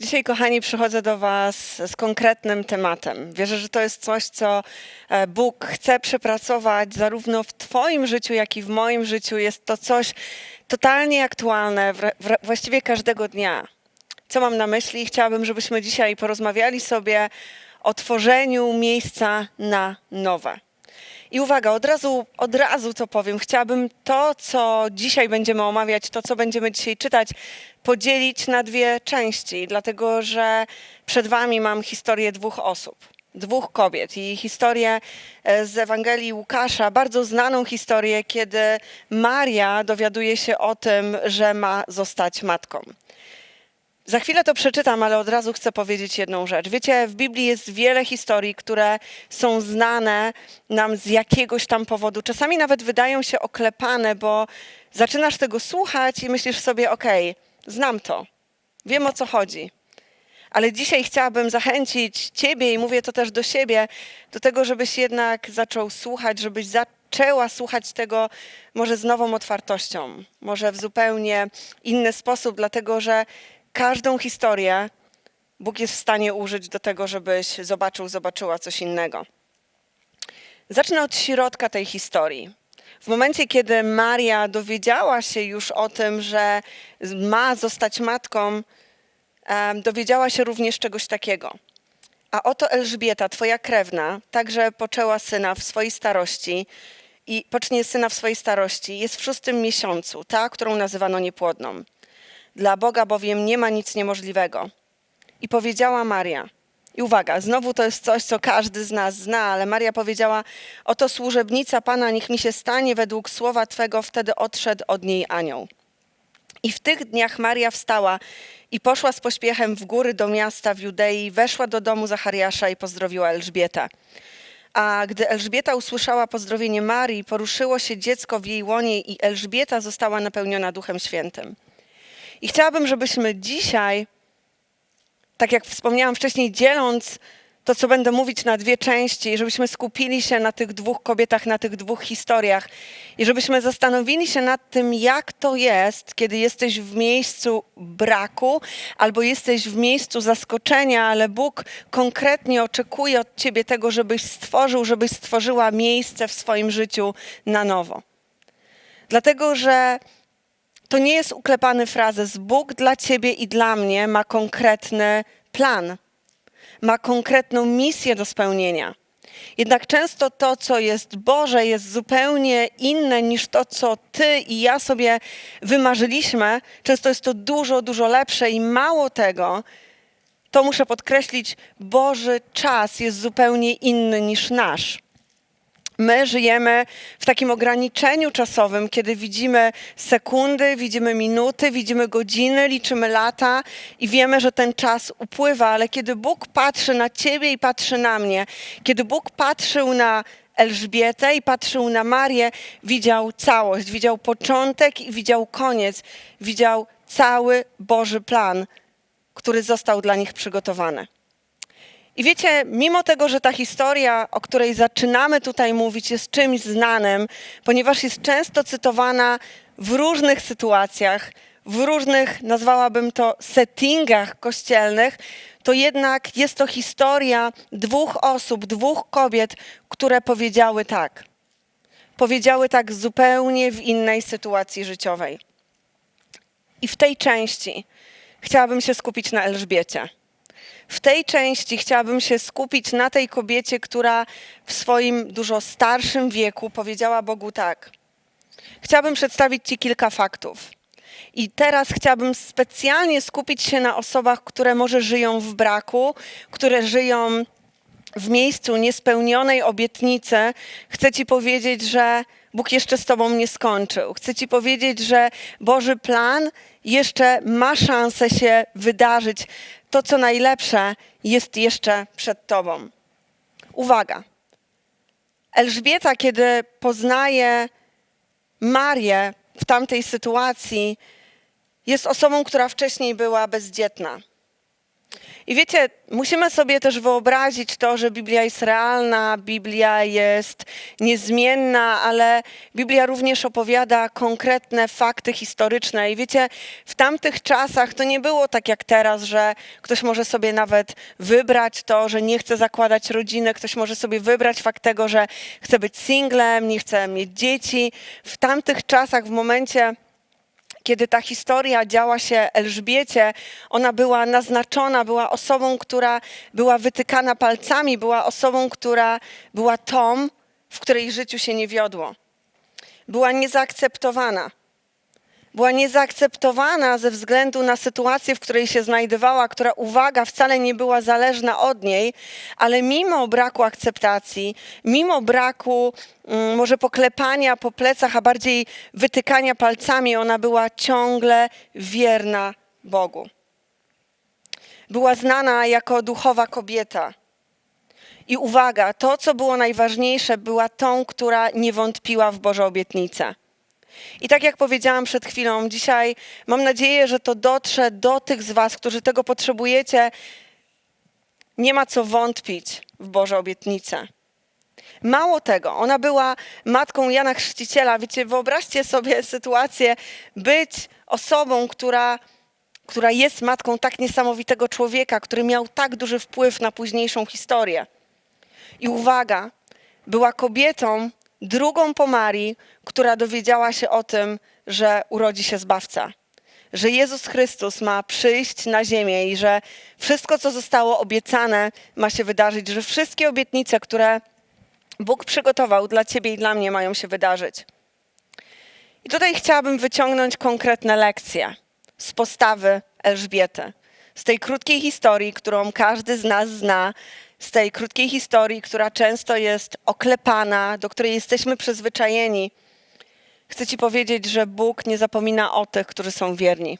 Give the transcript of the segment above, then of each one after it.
Dzisiaj, kochani, przychodzę do Was z konkretnym tematem. Wierzę, że to jest coś, co e, Bóg chce przepracować zarówno w Twoim życiu, jak i w moim życiu. Jest to coś totalnie aktualne, właściwie każdego dnia. Co mam na myśli? Chciałabym, żebyśmy dzisiaj porozmawiali sobie o tworzeniu miejsca na nowe. I uwaga, od razu, od razu to powiem. Chciałabym to, co dzisiaj będziemy omawiać, to, co będziemy dzisiaj czytać, podzielić na dwie części, dlatego że przed Wami mam historię dwóch osób, dwóch kobiet i historię e, z Ewangelii Łukasza, bardzo znaną historię, kiedy Maria dowiaduje się o tym, że ma zostać matką. Za chwilę to przeczytam, ale od razu chcę powiedzieć jedną rzecz. Wiecie, w Biblii jest wiele historii, które są znane nam z jakiegoś tam powodu. Czasami nawet wydają się oklepane, bo zaczynasz tego słuchać i myślisz sobie, okej, znam to, wiem o co chodzi. Ale dzisiaj chciałabym zachęcić Ciebie i mówię to też do siebie, do tego, żebyś jednak zaczął słuchać, żebyś zaczęła słuchać tego może z nową otwartością, może w zupełnie inny sposób, dlatego że każdą historię Bóg jest w stanie użyć do tego, żebyś zobaczył, zobaczyła coś innego. Zacznę od środka tej historii. W momencie, kiedy Maria dowiedziała się już o tym, że ma zostać matką, dowiedziała się również czegoś takiego. A oto Elżbieta, twoja krewna, także poczęła syna w swojej starości i pocznie syna w swojej starości, jest w szóstym miesiącu, ta, którą nazywano niepłodną. Dla Boga bowiem nie ma nic niemożliwego. I powiedziała Maria, i uwaga, znowu to jest coś, co każdy z nas zna, ale Maria powiedziała: Oto służebnica Pana, niech mi się stanie według słowa Twego, wtedy odszedł od niej anioł. I w tych dniach Maria wstała i poszła z pośpiechem w góry do miasta w Judei, weszła do domu Zachariasza i pozdrowiła Elżbietę. A gdy Elżbieta usłyszała pozdrowienie Marii, poruszyło się dziecko w jej łonie i Elżbieta została napełniona Duchem Świętym. I chciałabym, żebyśmy dzisiaj, tak jak wspomniałam wcześniej, dzieląc to, co będę mówić na dwie części, żebyśmy skupili się na tych dwóch kobietach, na tych dwóch historiach i żebyśmy zastanowili się nad tym, jak to jest, kiedy jesteś w miejscu braku albo jesteś w miejscu zaskoczenia, ale Bóg konkretnie oczekuje od ciebie tego, żebyś stworzył, żebyś stworzyła miejsce w swoim życiu na nowo. Dlatego, że to nie jest uklepany frazes. Bóg dla ciebie i dla mnie ma konkretny plan, ma konkretną misję do spełnienia. Jednak często to, co jest Boże, jest zupełnie inne niż to, co ty i ja sobie wymarzyliśmy. Często jest to dużo, dużo lepsze i mało tego, to muszę podkreślić, Boży czas jest zupełnie inny niż nasz. My żyjemy w takim ograniczeniu czasowym, kiedy widzimy sekundy, widzimy minuty, widzimy godziny, liczymy lata i wiemy, że ten czas upływa, ale kiedy Bóg patrzy na ciebie i patrzy na mnie, kiedy Bóg patrzył na Elżbietę i patrzył na Marię, widział całość, widział początek i widział koniec, widział cały Boży plan, który został dla nich przygotowany. I wiecie, mimo tego, że ta historia, o której zaczynamy tutaj mówić, jest czymś znanym, ponieważ jest często cytowana w różnych sytuacjach, w różnych, nazwałabym to, settingach kościelnych, to jednak jest to historia dwóch osób, dwóch kobiet, które powiedziały tak. Powiedziały tak zupełnie w innej sytuacji życiowej. I w tej części chciałabym się skupić na Elżbiecie. W tej części chciałabym się skupić na tej kobiecie, która w swoim dużo starszym wieku powiedziała Bogu tak. Chciałabym przedstawić Ci kilka faktów. I teraz chciałabym specjalnie skupić się na osobach, które może żyją w braku, które żyją w miejscu niespełnionej obietnicy. Chcę Ci powiedzieć, że Bóg jeszcze z Tobą nie skończył. Chcę Ci powiedzieć, że Boży plan jeszcze ma szansę się wydarzyć. To, co najlepsze, jest jeszcze przed Tobą. Uwaga. Elżbieta, kiedy poznaje Marię w tamtej sytuacji, jest osobą, która wcześniej była bezdzietna. I wiecie, musimy sobie też wyobrazić to, że Biblia jest realna, Biblia jest niezmienna, ale Biblia również opowiada konkretne fakty historyczne. I wiecie, w tamtych czasach to nie było tak jak teraz, że ktoś może sobie nawet wybrać to, że nie chce zakładać rodziny, ktoś może sobie wybrać fakt tego, że chce być singlem, nie chce mieć dzieci. W tamtych czasach, w momencie, kiedy ta historia działa się Elżbiecie, ona była naznaczona, była osobą, która była wytykana palcami, była osobą, która była tą, w której życiu się nie wiodło. Była niezaakceptowana. Była niezaakceptowana ze względu na sytuację, w której się znajdowała, która, uwaga, wcale nie była zależna od niej, ale mimo braku akceptacji, mimo braku mm, może poklepania po plecach, a bardziej wytykania palcami, ona była ciągle wierna Bogu. Była znana jako duchowa kobieta. I uwaga, to, co było najważniejsze, była tą, która nie wątpiła w Boże obietnice. I tak jak powiedziałam przed chwilą, dzisiaj mam nadzieję, że to dotrze do tych z Was, którzy tego potrzebujecie. Nie ma co wątpić w Boże obietnice. Mało tego, ona była matką Jana Chrzciciela. Wiecie, wyobraźcie sobie sytuację, być osobą, która, która jest matką tak niesamowitego człowieka, który miał tak duży wpływ na późniejszą historię. I uwaga, była kobietą, drugą po Marii, która dowiedziała się o tym, że urodzi się zbawca. Że Jezus Chrystus ma przyjść na ziemię i że wszystko, co zostało obiecane, ma się wydarzyć, że wszystkie obietnice, które Bóg przygotował dla ciebie i dla mnie, mają się wydarzyć. I tutaj chciałabym wyciągnąć konkretne lekcje z postawy Elżbiety, z tej krótkiej historii, którą każdy z nas zna, z tej krótkiej historii, która często jest oklepana, do której jesteśmy przyzwyczajeni. Chcę Ci powiedzieć, że Bóg nie zapomina o tych, którzy są wierni.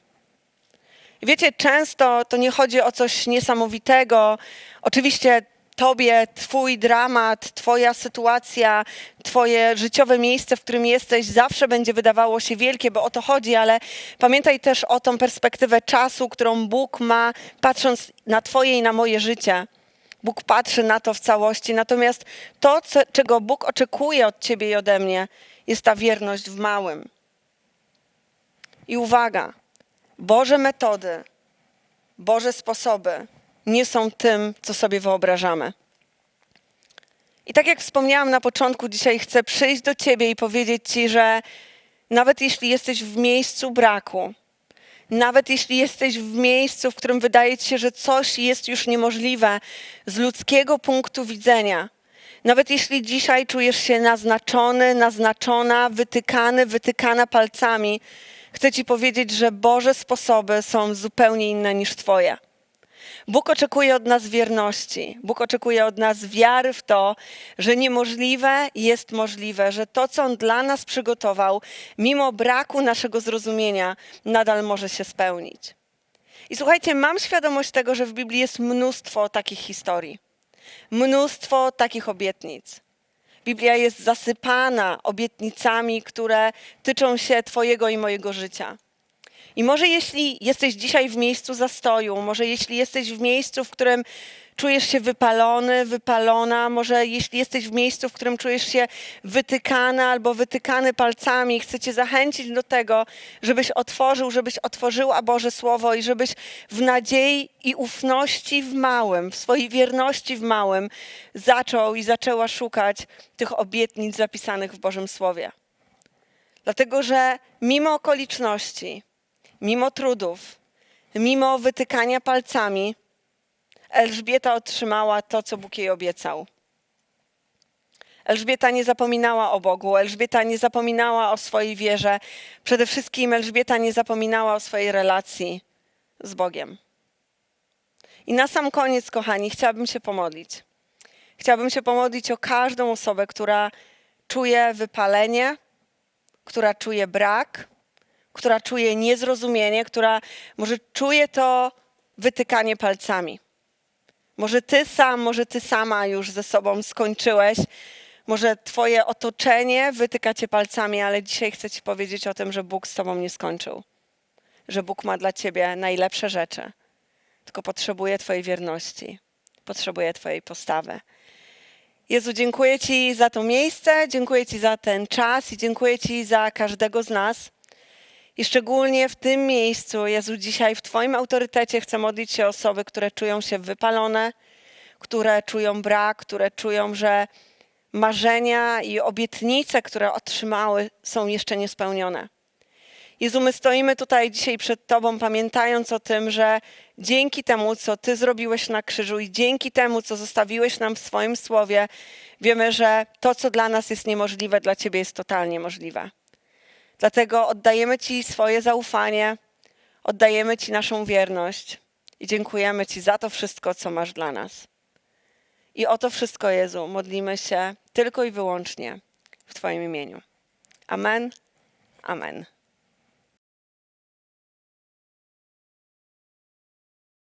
Wiecie, często to nie chodzi o coś niesamowitego. Oczywiście Tobie, Twój dramat, Twoja sytuacja, Twoje życiowe miejsce, w którym jesteś, zawsze będzie wydawało się wielkie, bo o to chodzi, ale pamiętaj też o tą perspektywę czasu, którą Bóg ma, patrząc na Twoje i na moje życie. Bóg patrzy na to w całości. Natomiast to, co, czego Bóg oczekuje od ciebie i ode mnie, jest ta wierność w małym. I uwaga, Boże metody, Boże sposoby nie są tym, co sobie wyobrażamy. I tak jak wspomniałam na początku, dzisiaj chcę przyjść do Ciebie i powiedzieć Ci, że nawet jeśli jesteś w miejscu braku, nawet jeśli jesteś w miejscu, w którym wydaje ci się, że coś jest już niemożliwe z ludzkiego punktu widzenia, nawet jeśli dzisiaj czujesz się naznaczony, naznaczona, wytykany, wytykana palcami, chcę ci powiedzieć, że Boże sposoby są zupełnie inne niż Twoje. Bóg oczekuje od nas wierności. Bóg oczekuje od nas wiary w to, że niemożliwe jest możliwe, że to, co On dla nas przygotował, mimo braku naszego zrozumienia, nadal może się spełnić. I słuchajcie, mam świadomość tego, że w Biblii jest mnóstwo takich historii, mnóstwo takich obietnic. Biblia jest zasypana obietnicami, które tyczą się Twojego i mojego życia. I może jeśli jesteś dzisiaj w miejscu zastoju, może jeśli jesteś w miejscu, w którym czujesz się wypalony, wypalona, może jeśli jesteś w miejscu, w którym czujesz się wytykana albo wytykany palcami, chcę Cię zachęcić do tego, żebyś otworzył, żebyś otworzyła Boże Słowo i żebyś w nadziei i ufności w małym, w swojej wierności w małym zaczął i zaczęła szukać tych obietnic zapisanych w Bożym Słowie. Dlatego, że mimo okoliczności, mimo trudów, mimo wytykania palcami, Elżbieta otrzymała to, co Bóg jej obiecał. Elżbieta nie zapominała o Bogu, Elżbieta nie zapominała o swojej wierze. Przede wszystkim Elżbieta nie zapominała o swojej relacji z Bogiem. I na sam koniec, kochani, chciałabym się pomodlić. Chciałabym się pomodlić o każdą osobę, która czuje wypalenie, która czuje brak, która czuje niezrozumienie, która może czuje to wytykanie palcami. Może ty sam, może ty sama już ze sobą skończyłeś. Może twoje otoczenie wytyka cię palcami, ale dzisiaj chcę ci powiedzieć o tym, że Bóg z tobą nie skończył. Że Bóg ma dla ciebie najlepsze rzeczy. tylko potrzebuje Twojej wierności, potrzebuje Twojej postawy. Jezu, dziękuję Ci za to miejsce, dziękuję Ci za ten czas i dziękuję Ci za każdego z nas. I szczególnie w tym miejscu, Jezu, dzisiaj w Twoim autorytecie chcę modlić się osoby, które czują się wypalone, które czują brak, które czują, że marzenia i obietnice, które otrzymały, są jeszcze niespełnione. Jezu, my stoimy tutaj dzisiaj przed Tobą, pamiętając o tym, że dzięki temu, co Ty zrobiłeś na krzyżu i dzięki temu, co zostawiłeś nam w swoim słowie, wiemy, że to, co dla nas jest niemożliwe, dla Ciebie jest totalnie możliwe. Dlatego oddajemy Ci swoje zaufanie, oddajemy Ci naszą wierność i dziękujemy Ci za to wszystko, co masz dla nas. I o to wszystko, Jezu, modlimy się tylko i wyłącznie w Twoim imieniu. Amen. Amen.